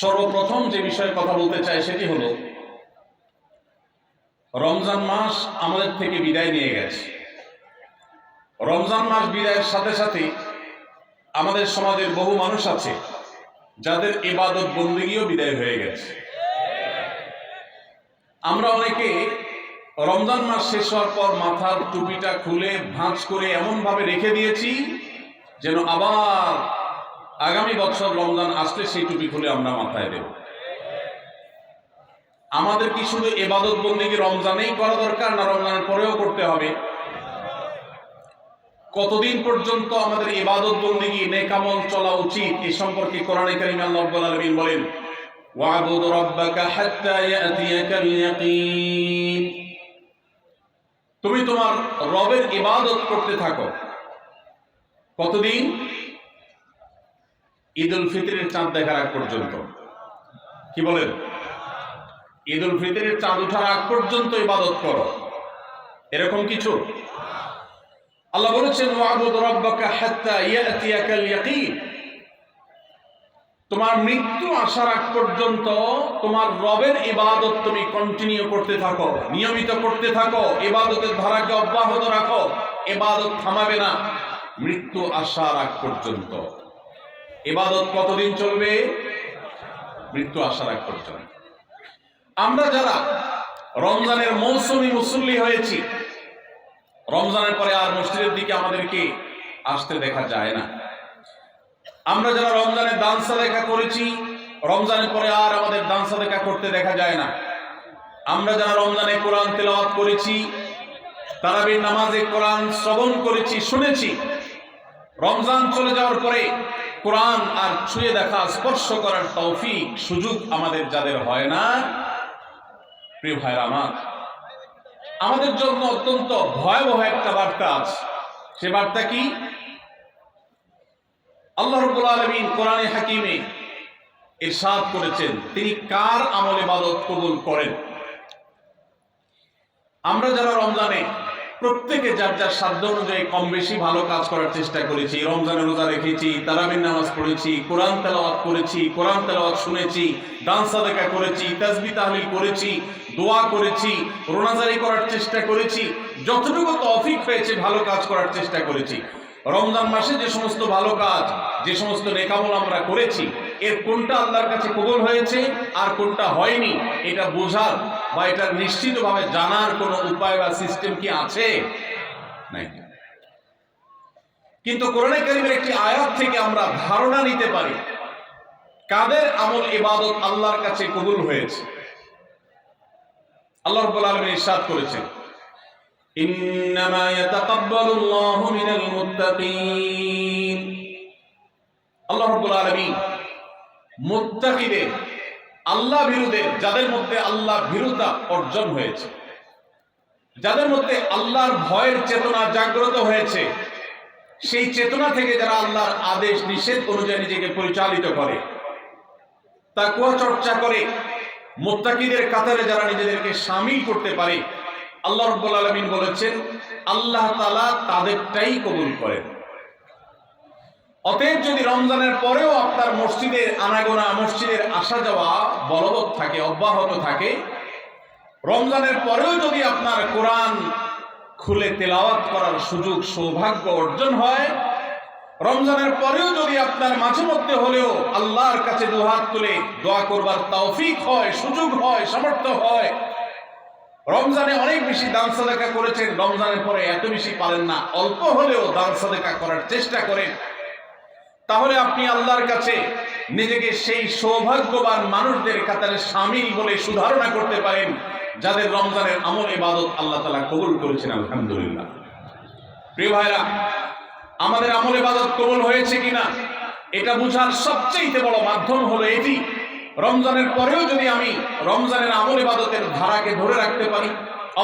সর্বপ্রথম যে বিষয়ে কথা বলতে চাই সেটি হলো, রমজান মাস আমাদের থেকে বিদায় নিয়ে গেছে। রমজান মাস বিদায়ের সাথে সাথে আমাদের সমাজের বহু মানুষ আছে যাদের ইবাদত বন্দিগিও বিদায় হয়ে গেছে। আমরা অনেকে রমজান মাস শেষ হওয়ার পর মাথার টুপিটা খুলে ভাঁজ করে এমনভাবে রেখে দিয়েছি যেন আবার আগামী বছর রমজান আসলে সেই টুপি খুলে আমরা মাথায় দেব। আমাদের কি শুধু এবাদত বন্দিকে রমজানেই করা দরকার না রমজানের পরেও করতে হবে? কতদিন পর্যন্ত আমাদের ইবাদত বন্দিগি নেকামল চলা উচিত? এ সম্পর্কে কোরআনে কারিমে আল্লাহ রাব্বুল আলামিন বলেন, ওয়াবুদ রাব্বাকা হাত্তা ইয়াতিয়াকাল ইয়াকিন। তুমি তোমার রবের ইবাদত করতে থাকো। কতদিন? ঈদ উল ফিতরের চাঁদ দেখার আগ পর্যন্ত। কি বলেন? ঈদ উল ফিতরের চাঁদ ওঠার আগ পর্যন্ত ইবাদত করো। এরকম কিছু? আল্লাহ বলেছেন তোমার মৃত্যু আসার আগ পর্যন্ত তোমার রবের ইবাদত তুমি কন্টিনিউ করতে থাকো, নিয়মিত করতে থাকো, ইবাদতের ধারাকে অব্যাহত রাখো, ইবাদত থামাবে না। মৃত্যু আসার আগ পর্যন্ত। ইবাদত কতদিন চলবে? মৃত্যু আসার আগ পর্যন্ত। আমরা যারা রমজানের মৌসুমি মুসল্লি হয়েছি, রমজানের পরে আর মসজিদের দিকে আমাদেরকে আসতে দেখা যায় না। আমরা যারা রমজানের দান সাদেকা করেছি, রমজানের পরে আর আমাদের দান সাদেকা করতে দেখা যায় না। আমরা যারা রমজানে কোরআন তেলাওয়াত করেছি, তারাবির নামাজে কোরআন শ্রবণ করেছি, শুনেছি, রমজান চলে যাওয়ার পরে কোরআন আর ছুঁয়ে দেখা, স্পর্শ করার তৌফিক, সুযোগ আমাদের যাদের হয় না, প্রিয় ভাইরা আমার, আমাদের জন্য অত্যন্ত ভয়াবহ একটা বার্তা আছে। সে বার্তা কি? আল্লাহ রব্বুল আলমিন কোরআনে হাকিমে ইরশাদ করেছেন, তিনি কার আমলে বাদত কবুল করেন? আমরা যারা রমজানে প্রত্যেকে যার যার সাধ্য অনুযায়ী কম বেশি ভালো কাজ করার চেষ্টা করেছি রমজানে রোজা রেখেছি তারাবিন নামাজ পড়েছি, কোরআন তেলাওয়াত করেছি, কোরআন তেলাওয়াত শুনেছি, দান সাদেকা করেছি তাজবি তাহলিল করেছি, দোয়া করেছি, রোনাজারি করার চেষ্টা করেছি, যতটুকু তৌফিক হয়েছে ভালো কাজ করার চেষ্টা করেছি। রমজান মাসে যে সমস্ত ভালো কাজ, যে সমস্ত নেকামল আমরা করেছি, এর কোনটা আল্লাহর কাছে কবুল হয়েছে আর কোনটা হয়নি, এটা বোঝার বা এটা নিশ্চিতভাবে জানার কোনো উপায় বা সিস্টেম কি আছে? নাই। কিন্তু কোরআনে কারিমের একটি আয়াত থেকে আমরা ধারণা নিতে পারি, কাদের আমল ইবাদত আল্লাহর কাছে কবুল হয়েছে? আল্লাহ রাব্বুল আলামিন ইরশাদ করেছেন, ইন্নামা ইয়াতাকাব্বালু আল্লাহু মিনাল মুত্তাকিন। আল্লাহ রাব্বুল আলামিন মুত্তাকিদের আল্লাহ ভীরুদের যাদের মধ্যে আল্লাহ ভীরুতা অর্জন হয়েছে, যাদের মধ্যে আল্লাহর ভয়ের চেতনা জাগ্রত হয়েছে, সেই চেতনা থেকে যারা আল্লাহর আদেশ, নিষেধ অনুযায়ী নিজেকে পরিচালিত করে, তাকুয়া চর্চা করে, মোত্তাকিদের কাতারে যারা নিজেদেরকে সামিল করতে পারে, আল্লাহ রব্বুল আলমিন বলেছেন, আল্লাহ তালা তাদেরটাই কবুল করেন। অতএব যদি রমজানের পরেও আপনার মসজিদের আনাগোনা, মসজিদের আসা যাওয়া বলবৎ থাকে, অব্যাহত থাকে, রমজানের পরেও যদি আপনার কোরআন খুলে তেলাওয়াত করার সুযোগ, সৌভাগ্য অর্জন হয়, রমজানের পরেও যদি আপনার মাঝে মধ্যে হলেও আল্লাহর কাছে দুহাত তুলে দোয়া করবার তৌফিক হয়, সুযোগ হয়, সামর্থ্য হয়, রমজানে অনেক বেশি দান সাদেকা করেছেন, রমজানের পরে এত বেশি পারেন না, অল্প হলেও দান সাদেকা করার চেষ্টা করেন। তাহলে আপনি আল্লাহর কাছে নিজেকে সেই সৌভাগ্যবান মানুষদের কাতারে সামিল বলে সুধারণা করতে পারেন, যাদের রমজানের আমল ইবাদত আল্লাহ তালা কবুল করেছেন, আলহামদুলিল্লাহ। প্রিয় ভাইরা, আমাদের আমল ইবাদত কবুল হয়েছে কিনা, এটা বুঝার সবচেয়ে বড় মাধ্যম হলো এটি। রমজানের পরেও যদি আমি রমজানের আমল ইবাদতের ধারাকে ধরে রাখতে পারি,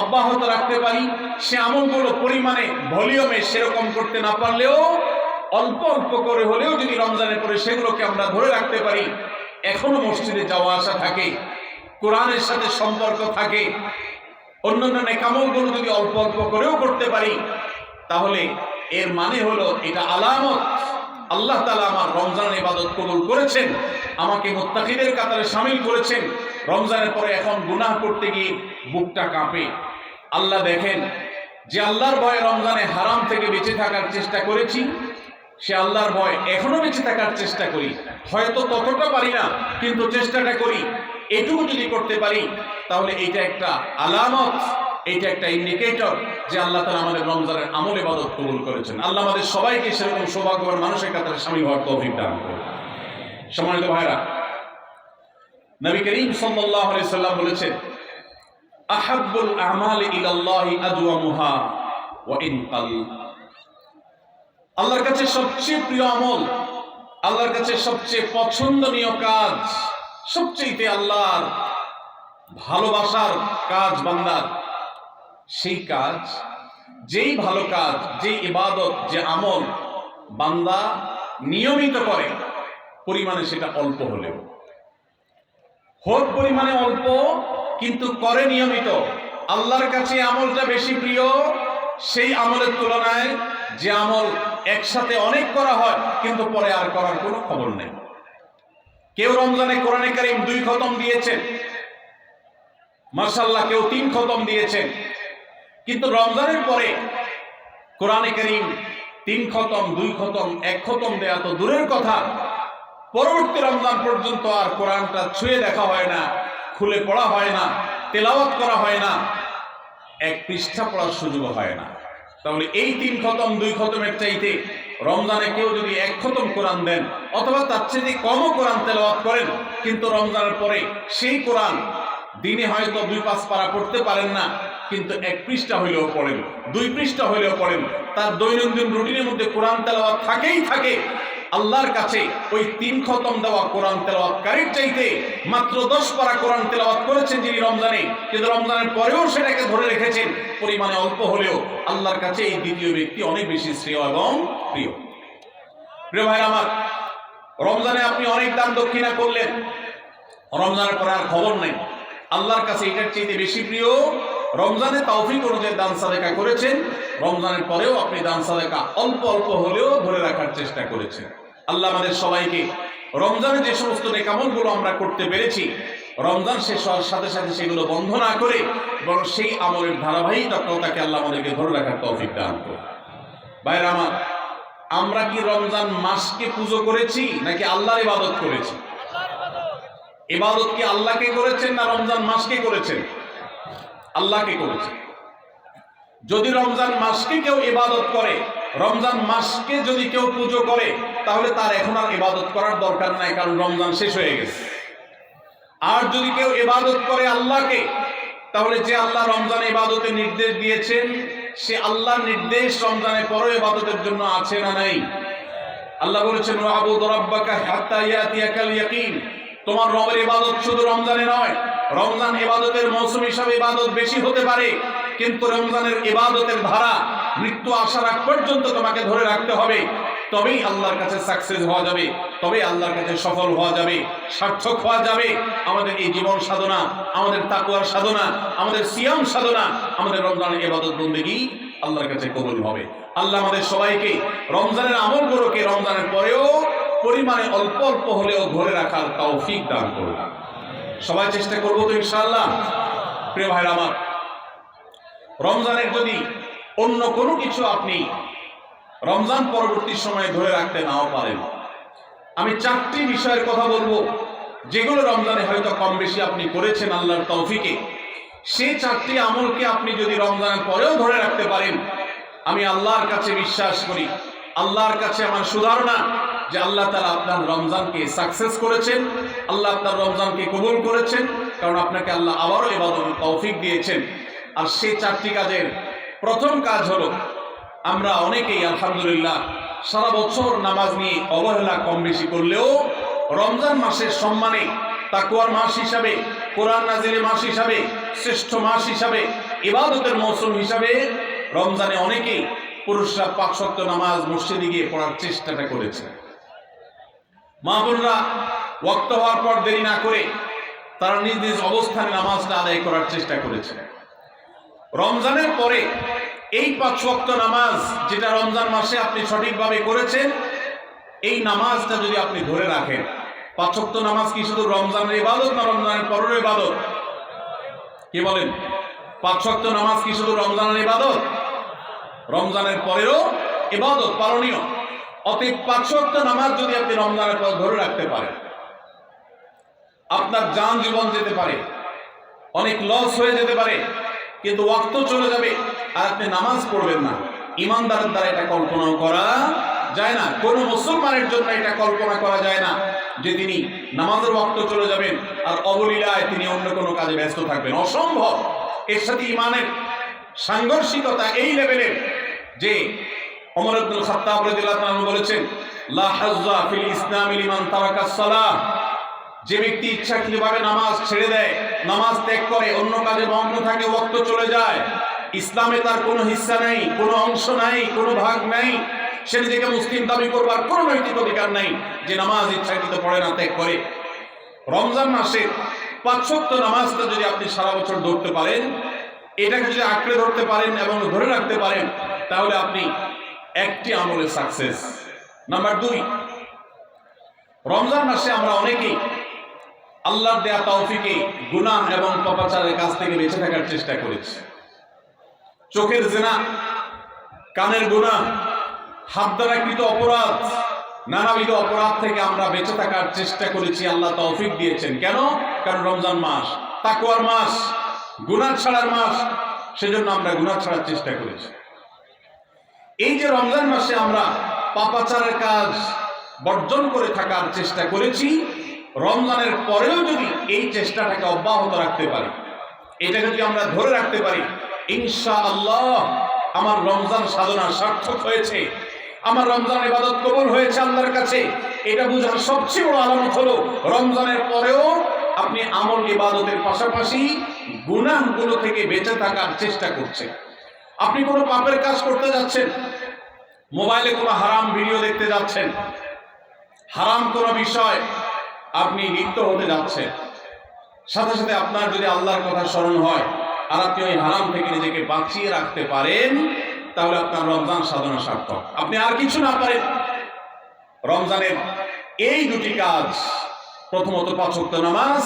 অব্যাহত রাখতে পারি, সে আমলগুলো পরিমাণে ভলিউমে সেরকম করতে না পারলেও অল্প অল্প করে হলেও যদি রমজানের পরে সেগুলোকে আমরা ধরে রাখতে পারি। এখনও মসজিদে যাওয়া আসা থাকে, কোরআনের সাথে সম্পর্ক থাকে, অন্যান্য নেকামলগুলো যদি অল্প অল্প করেও করতে পারি, তাহলে এর মানে হলো এটা আলামত। আল্লাহ তালা আমার রমজান ইবাদত কবুল করেছেন, আমাকে মোত্তাকিদের কাতারে সামিল করেছেন। রমজানের পরে এখন গুনাহ করতে গিয়ে বুকটা কাঁপে। আল্লাহ দেখেন, যে আল্লাহর ভয়ে রমজানে হারাম থেকে বেঁচে থাকার চেষ্টা করেছি সে আল্লাহর ভয় এখনও বেঁচে থাকার চেষ্টা করি। হয়তো ততটা পারি না, কিন্তু চেষ্টাটা করি। এটুকু যদি করতে পারি, তাহলে এটা একটা আলামত এটা একটা ইন্ডিকেটর যে আল্লাহ তালা আমাদের রমজানের আমল ইবাদত কবুল করেছেন। আল্লাহ আমাদের সবাইকে সেরকম সৌভাগ্যবান মানুষের কাতারে স্বামী হওয়ার তৌফিক দান করুন। সম্মানিত ভাইরা নবী করিম আলাইহি সাল্লাম বলেছেন, আহাব্বুল আমালি ইলাল্লাহি আদওয়ামুহা ওয়া ইন আল্লাহর কাছে সবচেয়ে প্রিয় আমল, আল্লাহর কাছে সবচেয়ে পছন্দনীয় কাজ সবচেয়ে আল্লাহর ভালোবাসার কাজ বান্দার, সেই কাজ, যেই ভালো কাজ, যেই ইবাদত, যে আমল বান্দা নিয়মিত করে, পরিমাণে সেটা অল্প হলেও। হোক পরিমাণে অল্প, কিন্তু করে নিয়মিত। আল্লাহর কাছে আমলটা বেশি প্রিয়, সেই আমলের তুলনায় যে আমল একসাথে অনেক করা হয়, কিন্তু পরে আর করার কোনো খবর নেই। কেউ রমজানে কোরআনে কারিম দুই খতম দিয়েছেন। মার্শাল্লাহ কেউ তিন খতম দিয়েছেন। কিন্তু রমজানের পরে কোরআনে কারিম তিন খতম, দুই খতম, এক খতম দেয়া তো দূরের কথা। পরবর্তী রমজান পর্যন্ত আর কোরআনটা ছুঁয়ে দেখা হয় না, খুলে পড়া হয় না, তেলাওয়াত করা হয় না, এক পৃষ্ঠা পড়ার সুযোগ হয় না। তাহলে এই তিন খতম, দুই খতমের চাইতে রমজানে কেউ যদি এক খতম কোরআন দেন, অথবা তার চেয়ে কমও কোরআন তেলাওয়াত করেন, কিন্তু রমজানের পরে সেই কোরআন দিনে হয়তো দুই, পাঁচ পারা পড়তে পারেন না, কিন্তু এক পৃষ্ঠা হইলেও পড়েন, দুই পৃষ্ঠা হইলেও পড়েন, তার দৈনন্দিন রুটিনের মধ্যে কোরআন তেলাওয়াত থাকেই থাকে আল্লাহর কাছে ওই তিন খতম দেওয়া কোরআন তেলাওয়াতকারীর চাইতে মাত্র দশ পারা কোরআন তেলাওয়াত করেছেন যিনি রমজানে। কিন্তু রমজানের পরেও সেটাকে ধরে রেখেছেন। পরিমাণে অল্প হলেও আল্লাহর কাছে এই দ্বিতীয় ব্যক্তি অনেক বেশি শ্রেয় এবং প্রিয়। প্রিয় ভাই আমার, রমজানে আপনি অনেক দান দক্ষিণা করলেন। রমজানের পরে আর খবর নেই। আল্লাহর কাছে এটার চাইতে বেশি প্রিয়, রমজানে তৌফিক অনুযায়ী দান সাদেকা করেছেন। রমজানের পরেও আপনি দান সাদেকা অল্প অল্প হলেও ধরে রাখার চেষ্টা করেছেন। আল্লাহ আমাদের সবাইকে রমজানে যে সমস্ত নেকামলগুলো আমরা করতে পেরেছি, রমজান শেষ হওয়ার সাথে সাথে সেগুলো বন্ধ না করে বরং সেই আমলের ধারাবাহিকতাকে আল্লাহ আমাদেরকে ধরে রাখার তৌফিক দান করে বাইরে আমার, আমরা কি রমজান মাসকে পুজো করেছি নাকি আল্লাহর ইবাদত করেছি? ইবাদত কি আল্লাহকে করেছেন না রমজান মাসকে করেছেন? আল্লাহকে করেছেন। যদি রমজান মাসকে কেউ ইবাদত করে রমজান মাসকে যদি কেউ পুজো করে, তাহলে তার এখন আর ইবাদত করার দরকার নাই, কারণ রমজান শেষ হয়ে গেছে। আর যদি কেউ ইবাদত করে আল্লাহকে, তাহলে যে আল্লাহ রমজান ইবাদতের নির্দেশ দিয়েছেন, সে আল্লাহর নির্দেশ রমজানের পরও ইবাদতের জন্য আছে না নাই? আল্লাহ বলেছেন আবু দরাব্বাকা হাত্তা ইয়াতিয়াকাল ইয়াকিন। তোমার রবের ইবাদত শুধু রমজানে নয়, রমজান ইবাদতের মৌসুম হিসাবে ইবাদত বেশি হতে পারে, কিন্তু রমজানের ইবাদতের ধারা মৃত্যু আসার আগ পর্যন্ত তোমাকে ধরে রাখতে হবে। তবেই আল্লাহর কাছে সাকসেস হওয়া যাবে। তবেই আল্লাহর কাছে সফল হওয়া যাবে। সার্থক হওয়া যাবে। আমাদের এই জীবন সাধনা, আমাদের তাকুয়ার সাধনা, আমাদের সিয়াম সাধনা, আমাদের রমজানের ইবাদত বন্দেগী আল্লাহর কাছে কবুল হবে। আল্লাহ আমাদের সবাইকে রমজানের আমল আমলগুলোকে রমজানের পরেও পরিমাণে অল্প অল্প হলেও ধরে রাখার তৌফিক দান করুন। সবাই চেষ্টা করব তো ইনশাআল্লাহ। প্রিয় ভাইরা আমার, রমজানের যদি অন্য কোনো কিছু আপনি রমজান পরবর্তী সময়ে ধরে রাখতে নাও পারেন। আমি চারটি বিষয়ের কথা বলব, যেগুলো রমজানে হয়তো কম বেশি আপনি করেছেন আল্লাহর তৌফিকে। সেই চারটি আমলকে আপনি যদি রমজানের পরেও ধরে রাখতে পারেন, আমি আল্লাহর কাছে বিশ্বাস করি, আল্লাহর কাছে আমার সুধারণা যে আল্লাহ তালা আপনার রমজানকে সাকসেস করেছেন, আল্লাহ আপনার রমজানকে কবুল করেছেন, কারণ আপনাকে আল্লাহ আবারও এবার তৌফিক দিয়েছেন। আর সেই চারটি কাজের প্রথম কাজ হলো, আমরা অনেকেই, আলহামদুলিল্লাহ, সারা বছর নামাজ নিয়ে অবহেলা কম বেশি করলেও রমজান মাসের সম্মানে তাকুয়ার মাস হিসাবে, কোরআন নাজিলের মাস হিসাবে, শ্রেষ্ঠ মাস হিসাবে, ইবাদতের মৌসুম হিসাবে রমজানে অনেকেই পুরুষরা পাঁচ সপ্ত নামাজ মসজিদে গিয়ে পড়ার চেষ্টাটা করেছে। মা বোনরা ওয়াক্ত হওয়ার পর দেরি না করে তারা নিজ নিজ অবস্থানে নামাজটা আদায় করার চেষ্টা করেছে। রমজানের পরে এই পাঁচ ওয়াক্ত নামাজ যেটা রমজান মাসে আপনি সঠিকভাবে করেছেন, এই নামাজটা যদি আপনি ধরে রাখেন পাঁচক্ত নামাজ কি শুধু রমজানের ইবাদত না রমজানের পরের ইবাদত? কি বলেন? পাঁচক্ত নামাজ কি শুধু রমজানের ইবাদত? রমজানের পরেরও ইবাদত, পালনীয়। অতএব পাঁচক্ত নামাজ যদি আপনি রমজানের পর ধরে রাখতে পারেন, আপনার যান জীবন যেতে পারে, অনেক লস হয়ে যেতে পারে কিন্তু ওয়াক্ত চলে যাবে। আর আপনি নামাজ পড়বেন না। ইমানদারের দ্বারা এটা কল্পনা করা যায় না। কোন মুসলমানের জন্য এটা কল্পনা করা যায় না যে তিনি নামাজের ওয়াক্ত চলে যাবেন আর অবলীলায় তিনি অন্য কোনো কাজে ব্যস্ত থাকবেন। অসম্ভব। এর সাথে ইমানের সাংঘর্ষিকতা এই লেভেলের যে অমর আব্দুল খাত্তাব বলেছেন ইসলাম লিমান যে ব্যক্তি ইচ্ছাকৃতভাবে নামাজ ছেড়ে দেয় নামাজ ত্যাগ করে, অন্য কাজে মগ্ন থাকে, ওয়াক্ত চলে যায়। ইসলামে তার কোনো হিস্সা নেই, কোনো অংশ নাই, কোনো ভাগ নাই। সে নিজেকে মুসলিম দাবি করবার কোনো নৈতিক অধিকার নাই যে নামাজ ইচ্ছাকৃত পড়ে না, ত্যাগ করে। রমজান মাসে পাঁচশক্ত নামাজটা যদি আপনি সারা বছর ধরতে পারেন, এটাকে যদি আঁকড়ে ধরতে পারেন এবং ধরে রাখতে পারেন, তাহলে আপনি একটি আমলের সাকসেস নাম্বার দুই, রমজান মাসে আমরা অনেকেই আল্লাহর দেয়া তৌফিকে গুনাহ এবং পাপাচারের কাছ থেকে বেঁচে থাকার চেষ্টা করেছি। চোখের জেনা, কানের গুনাহ, হাত দ্বারা কৃত অপরাধ, নানাবিধ অপরাধ থেকে আমরা বেঁচে থাকার চেষ্টা করেছি, আল্লাহ তৌফিক দিয়েছেন। কেন? কারণ রমজান মাস তাকুয়ার মাস, গুনাহ ছাড়ার মাস, সেজন্য আমরা গুনাহ ছাড়ার চেষ্টা করেছি। এই যে রমজান মাসে আমরা পাপাচারের কাজ বর্জন করে থাকার চেষ্টা করেছি রমজানের পরেও যদি এই চেষ্টাটাকে অব্যাহত রাখতে পারি এটাকে যদি আমরা ধরে রাখতে পারি ইনশা আল্লাহ আমার রমজান সাধনা সার্থক হয়েছে, আমার রমজান ইবাদত কবুল হয়েছে আল্লাহর কাছে, এটা বোঝার সবচেয়ে বড় আলামত হলো রমজানের পরেও আপনি আমল ইবাদতের পাশাপাশি গুনাহগুলো থেকে বেঁচে থাকার চেষ্টা করছেন। আপনি কোনো পাপের কাজ করতে যাচ্ছেন, মোবাইলে কোনো হারাম ভিডিও দেখতে যাচ্ছেন, হারাম কোনো বিষয় আপনি লিপ্ত হতে যাচ্ছেন। সাথে সাথে আপনার যদি আল্লাহর কথা স্মরণ হয়, আর আপনি ওই হারাম থেকে নিজেকে বাঁচিয়ে রাখতে পারেন, তাহলে আপনার রমজান সাধনা সার্থক। আপনি আর কিছু না পারেন। রমজানের এই দুটি কাজ, প্রথমত পাঁচক্ত নামাজ,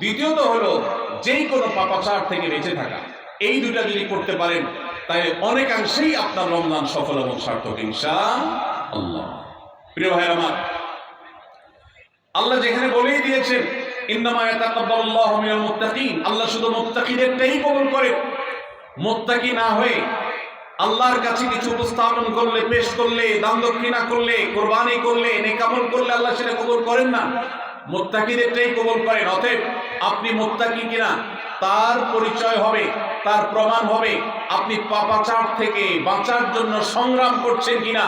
দ্বিতীয়ত হলো যেই কোনো পাপাচার থেকে বেঁচে থাকা। এই দুটা যদি করতে পারেন, তাহলে অনেকাংশেই আপনার রমজান সফল এবং সার্থক ইনশা প্রিয় ভাইয়ের আমার আল্লাহ যেখানে বলেই দিয়েছেন আল্লাহ শুধু মুত্তাকিদেরটাই কবুল করে। মুত্তাকি না হয়ে আল্লাহর কাছে কিছু উপস্থাপন করলে, পেশ করলে, দান দক্ষিণা করলে, কোরবানি করলে নেকামল করলে আল্লাহ সেটা কবুল করেন না। মুত্তাকিদেরটাই কবুল করেন। অতএব আপনি মোত্তাকি কিনা, তার পরিচয় হবে, তার প্রমাণ হবে। আপনি পাপাচার থেকে বাঁচার জন্য সংগ্রাম করছেন কিনা,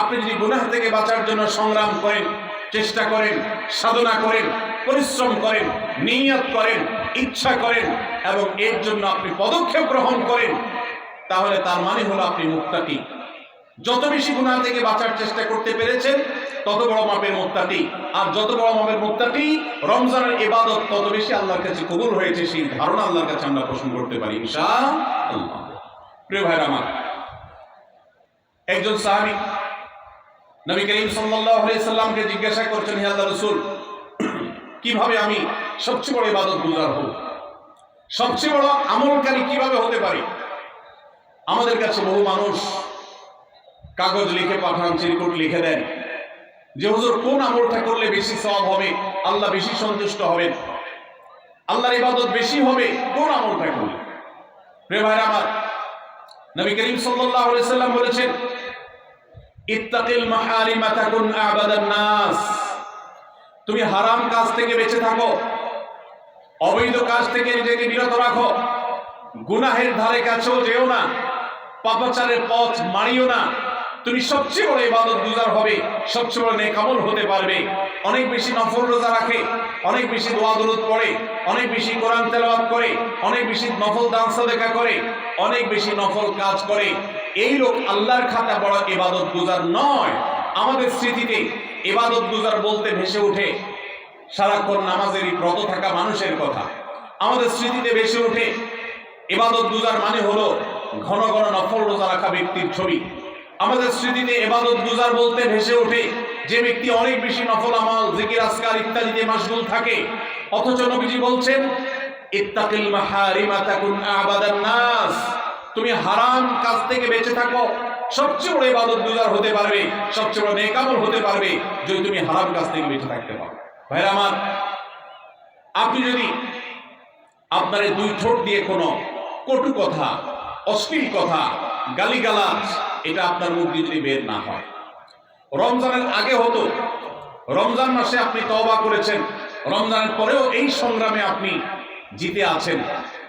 আপনি যদি গুনাহ থেকে বাঁচার জন্য সংগ্রাম করেন চেষ্টা করেন, সাধনা করেন, পরিশ্রম করেন, নিয়ত করেন, ইচ্ছা করেন, এবং এর জন্য আপনি পদক্ষেপ গ্রহণ করেন, তাহলে তার মানে হলো আপনি মুক্তাকি যত বেশি গুনাহ থেকে বাঁচার চেষ্টা করতে পেরেছেন, তত বড় মাপের মুক্তাকি আর যত বড় মাপের মুক্তাকি রমজানের ইবাদত তত বেশি আল্লাহর কাছে কবুল হয়েছে, সেই ধারণা আল্লাহর কাছে আমরা প্রশ্ন করতে পারি ইনশা প্রিয় ভাইরা আমার, একজন সাহাবী নবী করিম সাল্লামকে জিজ্ঞাসা করছেন, হে আল্লাহ রাসূল, কীভাবে আমি সবচেয়ে বড় ইবাদত গুজার হব? সবচেয়ে বড় আমলকারী কীভাবে হতে পারি? আমাদের কাছে বহু মানুষ কাগজ লিখে পাঠান, চিরকুট লিখে দেন। যে হুজুর, কোন আমলটা করলে বেশি সব হবে? আল্লাহ বেশি সন্তুষ্ট হবেন। আল্লাহর ইবাদত বেশি হবে, কোন আমলটা করলে? প্রিয় ভাইরা আমার, নবী করিম আলাইহি সাল্লাম বলেছেন ইত্তাকিল মাহারিমা তাকুন আবাদান নাস। তুমি হারাম কাজ থেকে বেঁচে থাকো। অবৈধ কাজ থেকে নিজেকে বিরত রাখো। গুনাহের ধারে কাছেও যেও না। পাপাচারের পথ মানিও না। তুমি সবচেয়ে বড় ইবাদত গুজার হবে, সবচেয়ে বড় নেকামল হতে পারবে। অনেক বেশি নফল রোজা রাখে, অনেক বেশি দোয়া দরুদ পড়ে, অনেক বেশি কোরআন তেলাওয়াত করে, অনেক বেশি নফল দান দেখা করে, অনেক বেশি নফল কাজ করে। এই লোক আল্লাহর খাতা বড় ইবাদত গুজার নয়। আমাদের স্মৃতিতে এবাদত গুজার বলতে ভেসে ওঠে সারাক্ষণ নামাজেরই ব্রত থাকা মানুষের কথা। আমাদের স্মৃতিতে ভেসে ওঠে এবাদত গুজার মানে হলো ঘন ঘন নফল রোজা রাখা ব্যক্তির ছবি। আমাদের স্মৃতিতে এবাদত গুজার বলতে ভেসে ওঠে যে ব্যক্তি অনেক বেশি নফল আমল, জিকির আসকার ইত্যাদিতে মাশগুল থাকে। অথচ নবীজি বলছেন, ইত্তাকিল মাহারিমা তাকুন আবাদান নাস। তুমি হারাম কাজ থেকে বেঁচে থাকো। সবচেয়ে বড় ইবাদত গুজার হতে পারবে, সবচেয়ে বড় নেকামল হতে পারবে যদি তুমি হারাম কাজ থেকে বেঁচে থাকতে পারো। ভাইরা আমার, আপনি যদি আপনার দুই ঠোঁট দিয়ে কোনো কটু কথা, অশ্লীল কথা, গালিগালাজ এটা আপনার মুখ দিয়ে যদি বের না হয়। রমজানের আগে হতো, রমজান মাসে আপনি তবা করেছেন, রমজানের পরেও এই সংগ্রামে আপনি জিতে আছেন,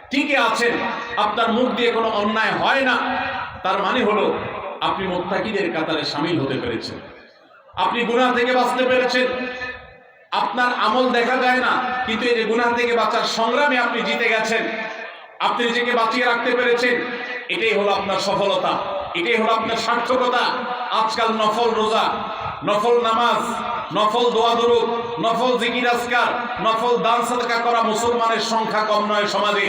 টিকে আছেন, আপনার মুখ দিয়ে কোনো অন্যায় হয় না। তার মানে হলো, আপনি মোত্তাকিদের কাতারে সামিল হতে পেরেছেন। আপনি গুনাহ থেকে বাঁচতে পেরেছেন। আপনার আমল দেখা যায় না, কিন্তু এই যে গুনাহ থেকে বাঁচার সংগ্রামে আপনি জিতে গেছেন। আপনি নিজেকে বাঁচিয়ে রাখতে পেরেছেন। এটাই হলো আপনার সফলতা। এটাই হলো আপনার সার্থকতা। আজকাল নফল রোজা, নফল নামাজ, নফল দোয়া দরুদ, নফল জিকির আসকার নফল দান সাদকা করা মুসলমানের সংখ্যা কম নয় সমাজে।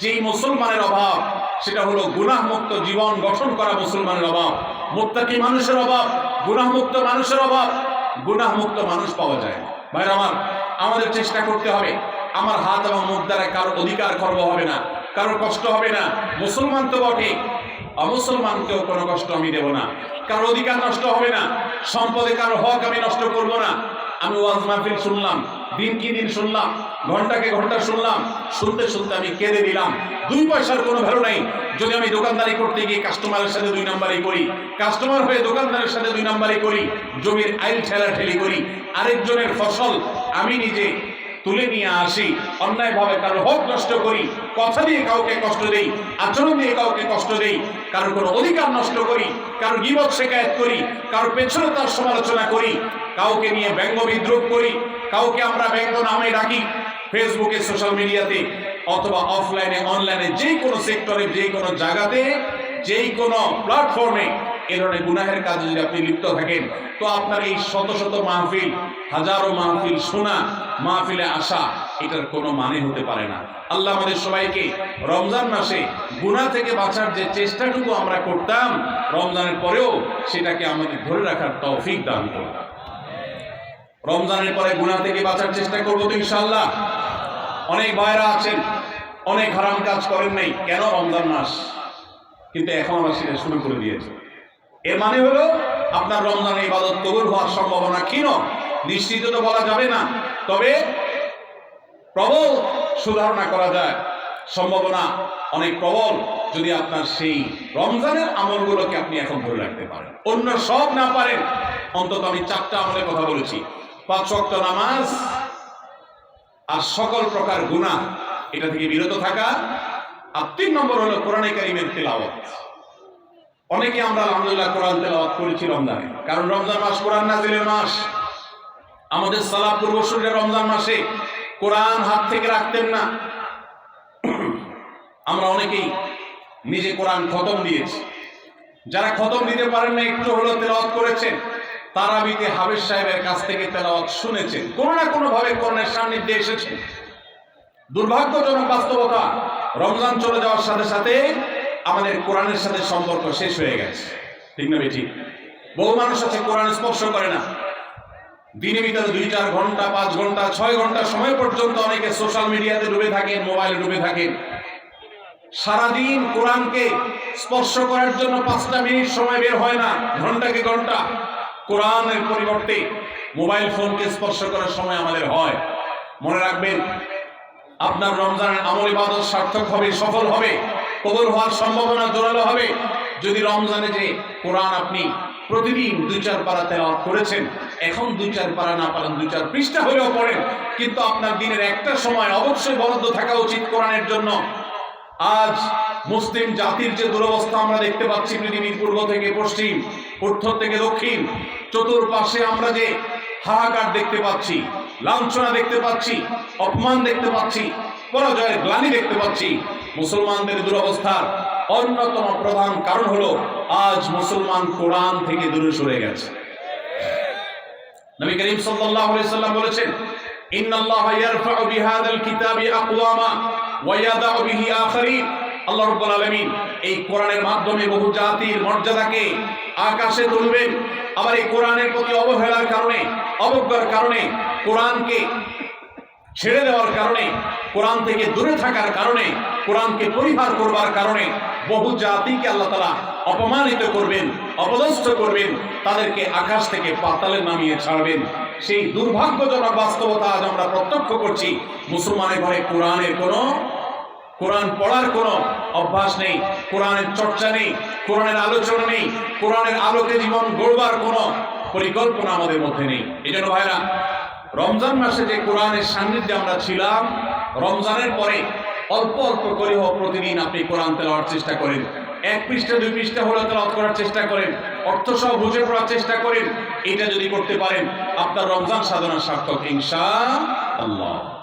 যেই মুসলমানের অভাব, সেটা হলো গুনাহ মুক্ত জীবন গঠন করা মুসলমানের অভাব। মুক্তাকি মানুষের অভাব গুনাহ মুক্ত মানুষের অভাব। গুনাহ মুক্ত মানুষ পাওয়া যায়। ভাইরা আমার, আমাদের চেষ্টা করতে হবে। আমার হাত এবং মুখ দ্বারা কারোর অধিকার খর্ব হবে না কারোর কষ্ট হবে না। মুসলমান তো বটে অমুসলমানকেও কোনো কষ্ট আমি দেব না। কারোর অধিকার নষ্ট হবে না। সম্পদে কারোর হক আমি নষ্ট করব না। আমি ওয়াজ মাহফিল শুনলাম, দিন কি দিন শুনলাম ঘন্টাকে ঘণ্টা শুনলাম, শুনতে শুনতে আমি কেঁদে দিলাম। দুই পয়সার কোনো ভ্যালু নাই। যদি আমি দোকানদারি করতে গিয়ে কাস্টমারের সাথে দুই নাম্বারই করি, কাস্টমার হয়ে দোকানদারের সাথে দুই নাম্বারই করি, জমির আইল ঠেলা ঠেলি করি, আরেকজনের ফসল আমি নিজে তুলে নিয়ে আসি। অন্যায়ভাবে কারও হোক নষ্ট করি, কথা দিয়ে কাউকে কষ্ট দেই, আচরণ দিয়ে কাউকে কষ্ট দেই, কারোর কোনো অধিকার নষ্ট করি, কারোর গিবত শেখায়ত করি, কারোর পেছনে তার সমালোচনা করি, কাউকে নিয়ে ব্যঙ্গ বিদ্রুপ করি, কাউকে আমরা ব্যঙ্গ নামে ডাকি ফেসবুকে সোশ্যাল মিডিয়াতে অথবা অফলাইনে অনলাইনে যে কোনো সেক্টরে যে কোনো জায়গাতে যেই কোনো প্ল্যাটফর্মে এ ধরনের গুনাহের কাজে যদি আপনি লিপ্ত থাকেন, তো আপনার এই শত শত মাহফিল, হাজারো মাহফিল শোনা, মাহফিলে আসা, এটার কোনো মানে হতে পারে না। আল্লাহ আমাদের সবাইকে রমজান মাসে গুনাহ থেকে বাঁচার যে চেষ্টাটুকু আমরা করতাম, রমজানের পরেও সেটাকে আমাদের ধরে রাখার তৌফিক দান করুন। রমজানের পরে গুনাহ থেকে বাঁচার চেষ্টা করব তো ইনশাল্লাহ অনেক ভাইরা আছেন, অনেক হারাম কাজ করেন নাই। কেন? রমজান মাস। কিন্তু এখন আমরা সেটা শুরু করে দিয়েছি। এর মানে হলো, আপনার রমজানের ইবাদত কবুল হওয়ার সম্ভাবনা ক্ষীণ। নিশ্চিত তো বলা যাবে না, তবে প্রবল সুধারণা করা যায়। সম্ভাবনা অনেক প্রবল যদি আপনার সেই রমজানের আমলগুলোকে আপনি এখন ধরে রাখতে পারেন। অন্য সব না পারেন, অন্তত আমি চারটা আমলের কথা বলেছি। পাঁচ ওয়াক্ত নামাজ আর সকল প্রকার গুনাহ, এটা থেকে বিরত থাকা। আর তিন নম্বর হলো কোরআনে কারিমের তেলাওয়াত। অনেকে আমরা আলহামদুলিল্লাহ কোরআন তেলাওয়াত করেছি রমজানে। কারণ রমজান মাস কোরআন নাজিলের মাস। আমাদের সালা পূর্বসূরীরা রমজান মাসে কোরআন হাত থেকে রাখতেন না। আমরা অনেকেই নিজে কোরআন খতম দিয়েছি। যারা খতম দিতে পারেন না, একটু হলো তেলাওয়াত করেছেন তারা তারাবিতে হাবেজ সাহেবের কাছ থেকে তেলাওয়াত শুনেছেন। কোনো না কোনো ভাবে কোরআনের সান্নিধ্যে এসেছেন দুর্ভাগ্যজনক বাস্তবতা, রমজান চলে যাওয়ার সাথে সাথে আমাদের কোরআনের সাথে সম্পর্ক শেষ হয়ে গেছে। ঠিক না বেঠি বহু মানুষ আছে, কোরআন স্পর্শ করে না। দিনে ভিতরে দুই চার ঘণ্টা, পাঁচ ঘণ্টা, ছয় ঘণ্টা সময় পর্যন্ত অনেকে সোশ্যাল মিডিয়াতে ডুবে থাকেন, মোবাইলে ডুবে থাকেন। সারাদিন কোরআনকে স্পর্শ করার জন্য পাঁচটা মিনিট সময় বের হয় না ঘন্টাকে ঘণ্টা? কোরআনের পরিবর্তে মোবাইল ফোনকে স্পর্শ করার সময় আমাদের হয়। মনে রাখবেন, আপনার রমজানের আমল ইবাদত সার্থক হবে, সফল হবে। কবল হওয়ার সম্ভাবনা জোরালো হবে। যদি রমজানে যে কোরআন আপনি প্রতিদিন দুই চার পারা তেলাওয়াত করেছেন, এখন দুই চার পারা না পারেন, দুই চার পৃষ্ঠা হলেও পড়েন, কিন্তু আপনার দিনের একটা সময় অবশ্যই বরাদ্দ থাকা উচিত কোরআনের জন্য। আজ মুসলিম জাতির যে দুরবস্থা আমরা দেখতে পাচ্ছি পৃথিবীর পূর্ব থেকে পশ্চিম, উত্তর থেকে দক্ষিণ, চতুর্পাশে আমরা যে হাহাকার দেখতে পাচ্ছি, লাঞ্ছনা দেখতে পাচ্ছি, অপমান দেখতে পাচ্ছি, পরাজয়ের গ্লানি দেখতে পাচ্ছি মুসলমানদের দুরবস্থার অন্যতম প্রধান কারণ হলো, আজ মুসলমান কোরআন থেকে দূরে সরে গেছে। নবী করিম সাল্লাল্লাহু আলাইহি সাল্লাম বলেছেন, ইন্নাল্লাহা ইয়ারফা'ু বিহাদাল কিতাবি আকওয়ামা ওয়া ইয়াদা'ু বিহি আখারিন। আল্লাহ রব্বুল আলামিন এই কোরআনের মাধ্যমে বহু জাতির মর্যাদাকে আকাশে তুলবেন। আবার এই কোরআনের প্রতি অবহেলার কারণে, অবজ্ঞার কারণে কোরআনকে ছেড়ে দেওয়ার কারণে, কোরআন থেকে দূরে থাকার কারণে, কোরআনকে পরিহার করবার কারণে বহু জাতিকে আল্লাহ তালা অপমানিত করবেন, অপদস্থ করবেন, তাদেরকে আকাশ থেকে পাতালে নামিয়ে ছাড়বেন। সেই দুর্ভাগ্যজনক বাস্তবতা আজ আমরা প্রত্যক্ষ করছি। মুসলমানের ঘরে কোরআনের কোনো, কোরআন পড়ার কোনো অভ্যাস নেই, কোরআনের চর্চা নেই, কোরআনের আলোচনা নেই, কোরআনের আলোকে জীবন গড়বার কোনো পরিকল্পনা আমাদের মধ্যে নেই। এই জন্য ভাইরা রমজান মাসে যে কোরআনের সান্নিধ্যে আমরা ছিলাম, রমজানের পরে অল্প অল্প করে হোক প্রতিদিন আপনি কোরআন তেলাওয়ার চেষ্টা করেন। এক পৃষ্ঠা, দুই পৃষ্ঠা হলে তেলাওয়াত করার চেষ্টা করেন। অর্থ সহ বুঝে পড়ার চেষ্টা করেন। এটা যদি করতে পারেন, আপনার রমজান সাধনা সার্থক ইনশা আল্লাহ